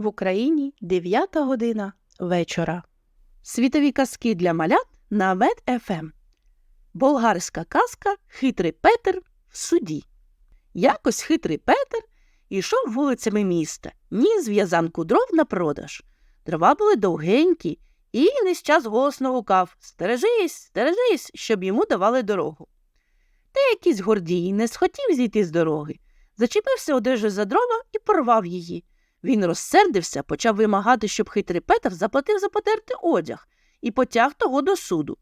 В Україні 9 година вечора. Світові казки для малят на Мед-ФМ. Болгарська казка Хитрий Петер в суді. Якось хитрий Петер ішов вулицями міста, ніс в'язанку дров на продаж. Дрова були довгенькі, і весь час голосно гукав Стережись, стережись, щоб йому давали дорогу. Та якийсь гордій не схотів зійти з дороги, зачепився одежею за дрова і порвав її. Він розсердився, почав вимагати, щоб хитрий Петр заплатив за потертий одяг і потяг того до суду.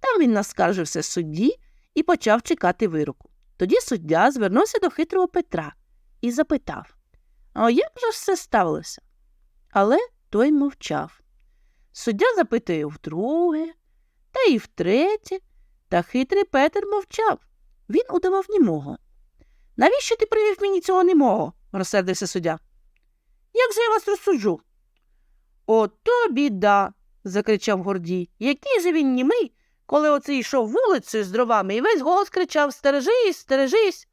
Там він наскаржився судді і почав чекати вироку. Тоді суддя звернувся до хитрого Петра і запитав А як же все ставилося? Але той мовчав. Суддя запитує вдруге, та й втретє, та хитрий Петр мовчав. Він удавав німого. Навіщо ти привів мені цього немого? розсердився суддя. Як же я вас розсуджу? Ото біда. закричав Гордій. Який же він німий, коли оце йшов вулицею з дровами і весь голос кричав Стережись, стережись.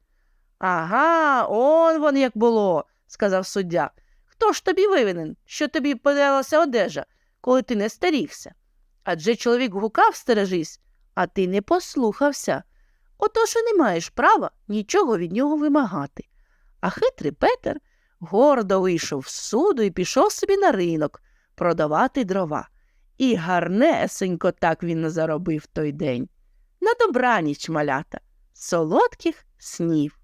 Ага, он вон як було, сказав суддя. Хто ж тобі винен, що тобі подалася одежа, коли ти не старівся? Адже чоловік гукав стережись, а ти не послухався. Отож і не маєш права нічого від нього вимагати. А хитрий Петер гордо вийшов з суду і пішов собі на ринок продавати дрова. І гарнесенько так він заробив той день. На добраніч, малята, солодких снів.